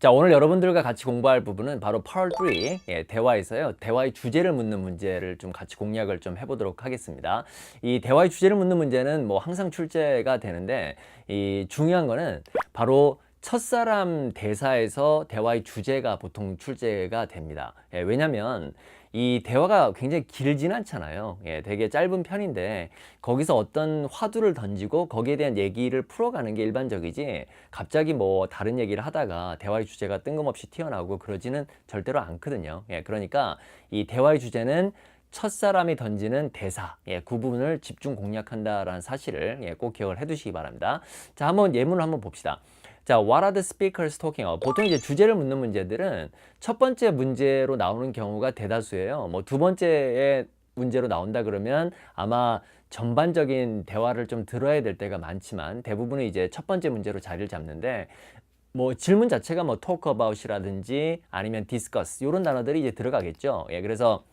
자, 오늘 여러분들과 같이 공부할 부분은 바로 Part 3, 예, 대화에서요. 대화의 주제를 묻는 문제를 좀 같이 공략을 좀 해보도록 하겠습니다. 이 대화의 주제를 묻는 문제는 뭐 항상 출제가 되는데, 이 중요한 거는 바로 첫사람 대사에서 대화의 주제가 보통 출제가 됩니다. 예, 왜냐면 이 대화가 굉장히 길진 않잖아요. 예, 되게 짧은 편인데 거기서 어떤 화두를 던지고 거기에 대한 얘기를 풀어가는 게 일반적이지 갑자기 뭐 다른 얘기를 하다가 대화의 주제가 뜬금없이 튀어나오고 그러지는 절대로 않거든요. 예, 그러니까 이 대화의 주제는 첫사람이 던지는 대사, 예, 그 부분을 집중 공략한다라는 사실을 예, 꼭 기억을 해두시기 바랍니다. 자, 한번 예문을 한번 봅시다. 자, what are the speakers talking about? 보통 이제 주제를 묻는 문제들은 첫 번째 문제로 나오는 경우가 대다수예요. 뭐 두 번째의 문제로 나온다 그러면 아마 전반적인 대화를 좀 들어야 될 때가 많지만 대부분은 이제 첫 번째 문제로 자리를 잡는데 뭐 질문 자체가 뭐 talk about이라든지 아니면 discuss 이런 단어들이 이제 들어가겠죠. 예, 그래서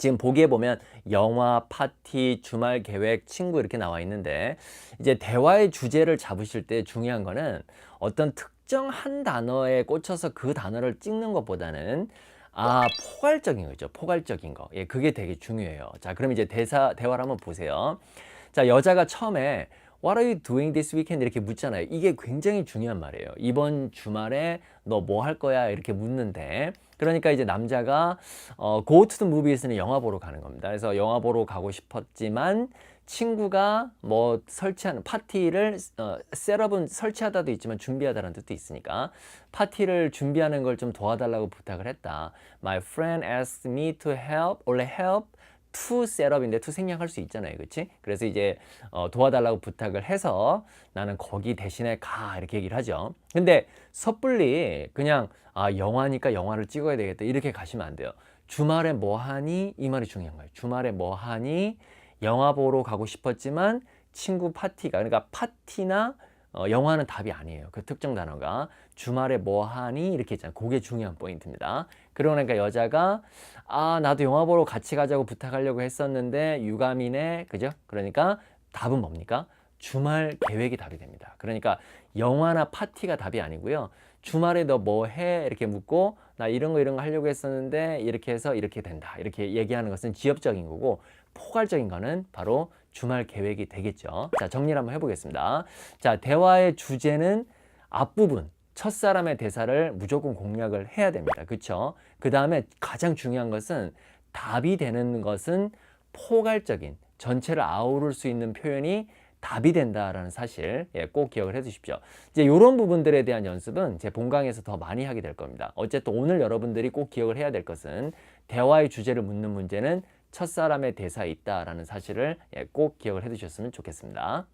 지금 보기에 보면 영화, 파티, 주말 계획, 친구 이렇게 나와 있는데 이제 대화의 주제를 잡으실 때 중요한 거는 어떤 특정 한 단어에 꽂혀서 그 단어를 찍는 것보다는 아, 포괄적인 거죠. 포괄적인 거. 예, 그게 되게 중요해요. 자, 그럼 이제 대사, 대화를 한번 보세요. 자, 여자가 처음에 What are you doing this weekend? 이렇게 묻잖아요. 이게 굉장히 중요한 말이에요. 이번 주말에 너 뭐 할 거야? 이렇게 묻는데. 그러니까 이제 남자가 어, go to the movies는 영화 보러 가는 겁니다. 그래서 영화 보러 가고 싶었지만 친구가 뭐 설치하는 파티를 어, 셋업은 설치하다도 있지만 준비하다는 뜻도 있으니까 파티를 준비하는 걸 좀 도와달라고 부탁을 했다. My friend asked me to help, 원래 to setup인데 to 생략할 수 있잖아요. 그렇지? 그래서 이제 어, 도와달라고 부탁을 해서 나는 거기 대신에 가 이렇게 얘기를 하죠. 근데 섣불리 그냥 아 영화니까 영화를 찍어야 되겠다 이렇게 가시면 안 돼요. 주말에 뭐 하니? 이 말이 중요한 거예요. 주말에 뭐 하니? 영화 보러 가고 싶었지만 친구 파티가 그러니까 파티나 어, 영화는 답이 아니에요. 그 특정 단어가 주말에 뭐 하니 이렇게 있잖아요. 그게 중요한 포인트입니다. 그러니까 여자가 아 나도 영화 보러 같이 가자고 부탁하려고 했었는데 유감이네, 그죠? 그러니까 답은 뭡니까? 주말 계획이 답이 됩니다. 그러니까 영화나 파티가 답이 아니고요. 주말에 너 뭐 해? 이렇게 묻고 나 이런 거 이런 거 하려고 했었는데 이렇게 해서 이렇게 된다. 이렇게 얘기하는 것은 지엽적인 거고 포괄적인 거는 바로 주말 계획이 되겠죠. 자, 정리를 한번 해보겠습니다. 자, 대화의 주제는 앞부분, 첫 사람의 대사를 무조건 공략을 해야 됩니다. 그쵸? 그 다음에 가장 중요한 것은 답이 되는 것은 포괄적인, 전체를 아우를 수 있는 표현이 답이 된다라는 사실 예, 꼭 기억을 해 두십시오. 이제 이런 부분들에 대한 연습은 제 본강에서 더 많이 하게 될 겁니다. 어쨌든 오늘 여러분들이 꼭 기억을 해야 될 것은 대화의 주제를 묻는 문제는 첫사람의 대사에 있다라는 사실을 예, 꼭 기억을 해 두셨으면 좋겠습니다.